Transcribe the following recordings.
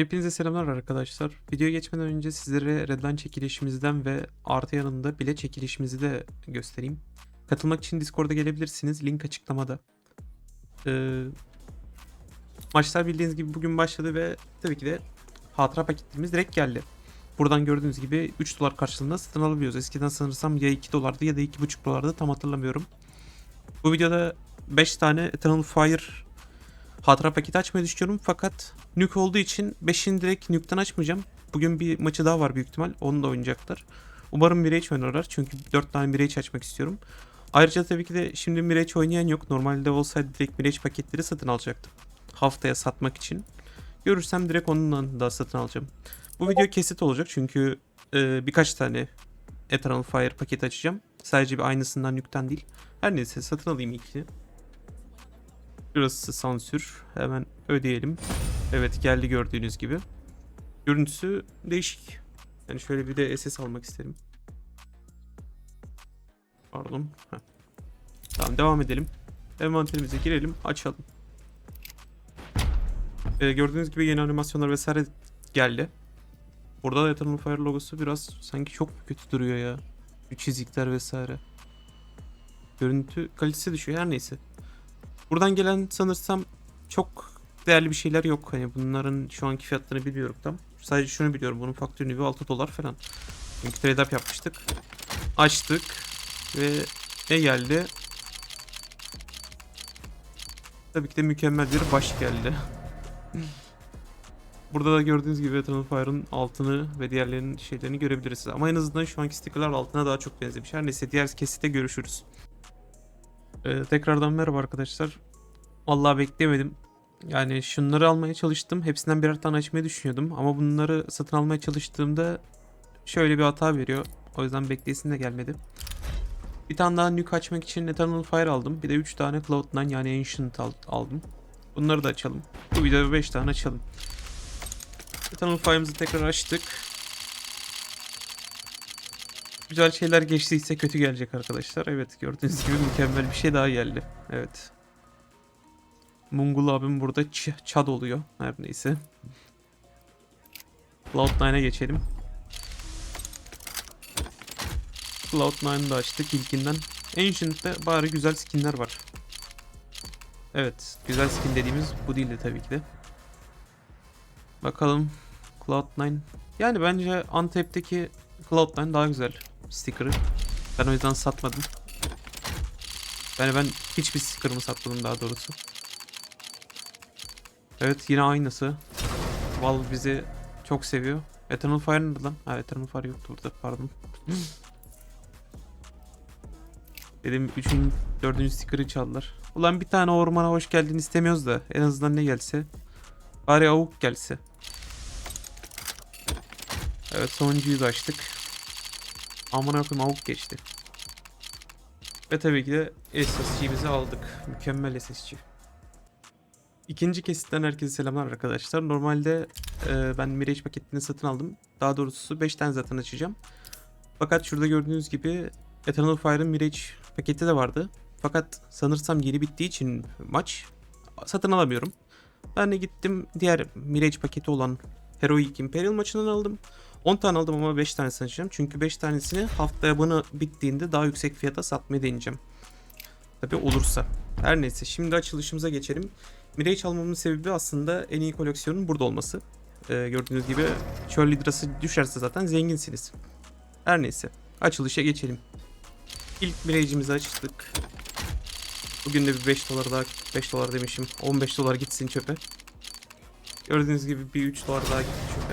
Hepinize selamlar arkadaşlar. Videoya geçmeden önce sizlere Redline çekilişimizden ve artı yanında bile çekilişimizi de göstereyim. Katılmak için Discord'a gelebilirsiniz. Link açıklamada. Ee, maçlar bildiğiniz gibi bugün başladı ve tabii ki de hatıra paketimiz direkt geldi. Buradan gördüğünüz gibi 3 dolar karşılığında satın alabiliyoruz. Eskiden sanırsam ya 2 dolardı ya da 2,5 dolardı tam hatırlamıyorum. Bu videoda 5 tane Eternal Fire hatıra paketi açmayı düşünüyorum fakat Nuke olduğu için 5'ini direkt Nuke'den açmayacağım. Bugün bir maçı daha var büyük ihtimal. Onu da oynayacaklar. Umarım Mirage oynarlar çünkü 4 tane Mirage açmak istiyorum. Ayrıca tabii ki de şimdi Mirage oynayan yok. Normalde olsaydı direkt Mirage paketleri satın alacaktım. Haftaya satmak için. Görürsem direkt onunla da satın alacağım. Bu video kesit olacak çünkü e, birkaç tane Eternal Fire paketi açacağım. Sadece bir aynısından Nuke'den değil. Her neyse satın alayım ilkini. Burası sansür. Hemen ödeyelim. Evet geldi gördüğünüz gibi. Görüntüsü değişik. Yani şöyle bir de SS almak isterim. Pardon. Heh. Tamam devam edelim. Envanterimize girelim. Açalım. Ee, gördüğünüz gibi yeni animasyonlar vesaire geldi. Burada da Eternal Fire logosu biraz sanki çok kötü duruyor ya. Çizikler vesaire. Görüntü kalitesi düşüyor her neyse. Buradan gelen sanırsam çok değerli bir şeyler yok. Hani bunların şu anki fiyatlarını biliyorum tam. Sadece şunu biliyorum. Bunun faktörünü bir 6 dolar falan. Çünkü trade up yapmıştık. Açtık. Ve ne geldi? Tabii ki de mükemmel bir baş geldi. Burada da gördüğünüz gibi Eternal Fire'ın altını ve diğerlerinin şeylerini görebilirsiniz. Ama en azından şu anki stickerlar altına daha çok benzemiş. Her neyse diğer kesitte görüşürüz. Ee, tekrardan merhaba arkadaşlar. Vallahi beklemedim. Yani şunları almaya çalıştım. Hepsinden birer tane açmayı düşünüyordum. Ama bunları satın almaya çalıştığımda şöyle bir hata veriyor. O yüzden bekleyesin de gelmedi. Bir tane daha nuke açmak için Eternal Fire aldım. Bir de 3 tane Cloud9 yani Ancient al- aldım. Bunları da açalım. Bu videoda 5 tane açalım. Eternal Fire'ımızı tekrar açtık. Güzel şeyler geçtiyse kötü gelecek arkadaşlar. Evet gördüğünüz gibi mükemmel bir şey daha geldi. Evet. Mungul abim burada çad oluyor. Her neyse. Cloud9'a geçelim. Cloud9'ı da açtık ilkinden. Ancient'te bari güzel skinler var. Evet. Güzel skin dediğimiz bu değildi tabii ki de. Bakalım. Cloud9. Yani bence Antep'teki Cloud9 daha güzel sticker'ı. Ben o yüzden satmadım. Yani ben hiçbir sticker'ımı satmadım daha doğrusu. Evet yine aynısı. Valve bizi çok seviyor. Eternal Fire nerede lan? Ha Eternal Fire yoktu burada pardon. Dedim 3. 4. sticker'ı çaldılar. Ulan bir tane ormana hoş geldin istemiyoruz da en azından ne gelse. Bari avuk gelse. Evet sonuncuyu da açtık. Amına koyayım avuk geçti. Ve tabii ki de SSG'mizi aldık. Mükemmel SSG. İkinci kesitten herkese selamlar arkadaşlar. Normalde e, ben Mirage paketini satın aldım. Daha doğrusu 5 tane zaten açacağım. Fakat şurada gördüğünüz gibi Eternal Fire'ın Mirage paketi de vardı. Fakat sanırsam yeni bittiği için maç satın alamıyorum. Ben de gittim diğer Mirage paketi olan Heroic Imperial maçından aldım. 10 tane aldım ama 5 tane açacağım. Çünkü 5 tanesini haftaya bana bittiğinde daha yüksek fiyata satmayı deneyeceğim. Tabi olursa. Her neyse şimdi açılışımıza geçelim. Mirage almamın sebebi aslında en iyi koleksiyonun burada olması. Ee, gördüğünüz gibi çöl lidrası düşerse zaten zenginsiniz. Her neyse açılışa geçelim. İlk Mirage'imizi açtık. Bugün de bir 5 dolar daha 5 dolar demişim. 15 dolar gitsin çöpe. Gördüğünüz gibi bir 3 dolar daha gitti çöpe.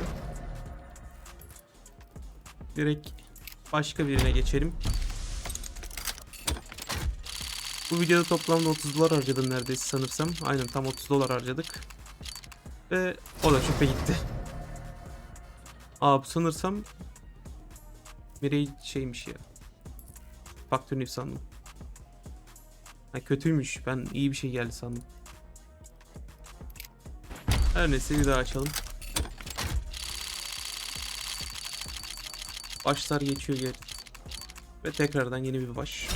Direkt başka birine geçelim. Bu videoda toplamda 30 dolar harcadım neredeyse sanırsam. Aynen tam 30 dolar harcadık. Ve o da çöpe gitti. Aa sanırsam Mirage şeymiş ya. Faktör Nif sandım. Ha, kötüymüş. Ben iyi bir şey geldi sandım. Her neyse bir daha açalım. Başlar geçiyor geri. Ve tekrardan yeni bir baş.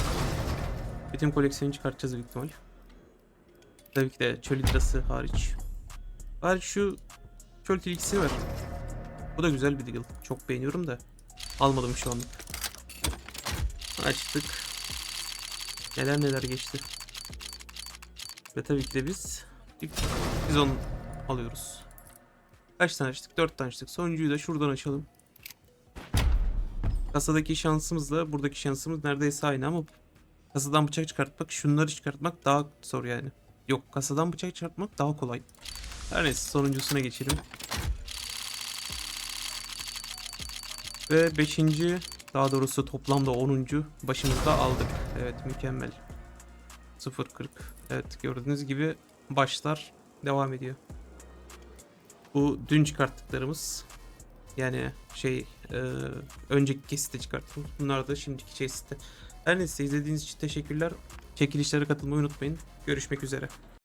Bütün koleksiyonu çıkartacağız büyük ihtimal. Tabii ki de çöl lidrası hariç. Hariç şu çöl tilkisi var. Bu da güzel bir deal. Çok beğeniyorum da. Almadım şu anlık. Açtık. Neler neler geçti. Ve tabii ki de biz biz onu alıyoruz. Kaç tane açtık? 4 tane açtık. Sonuncuyu da şuradan açalım. Kasadaki şansımızla buradaki şansımız neredeyse aynı ama kasadan bıçak çıkartmak, şunları çıkartmak daha zor yani. Yok, kasadan bıçak çıkartmak daha kolay. Her neyse sonuncusuna geçelim. Ve 5. daha doğrusu toplamda 10. başımızda aldık. Evet mükemmel. 0.40. Evet gördüğünüz gibi başlar devam ediyor. Bu dün çıkarttıklarımız yani şey e, önceki kesite çıkarttım. Bunlar da şimdiki kesite. Her neyse izlediğiniz için teşekkürler. Çekilişlere katılmayı unutmayın. Görüşmek üzere.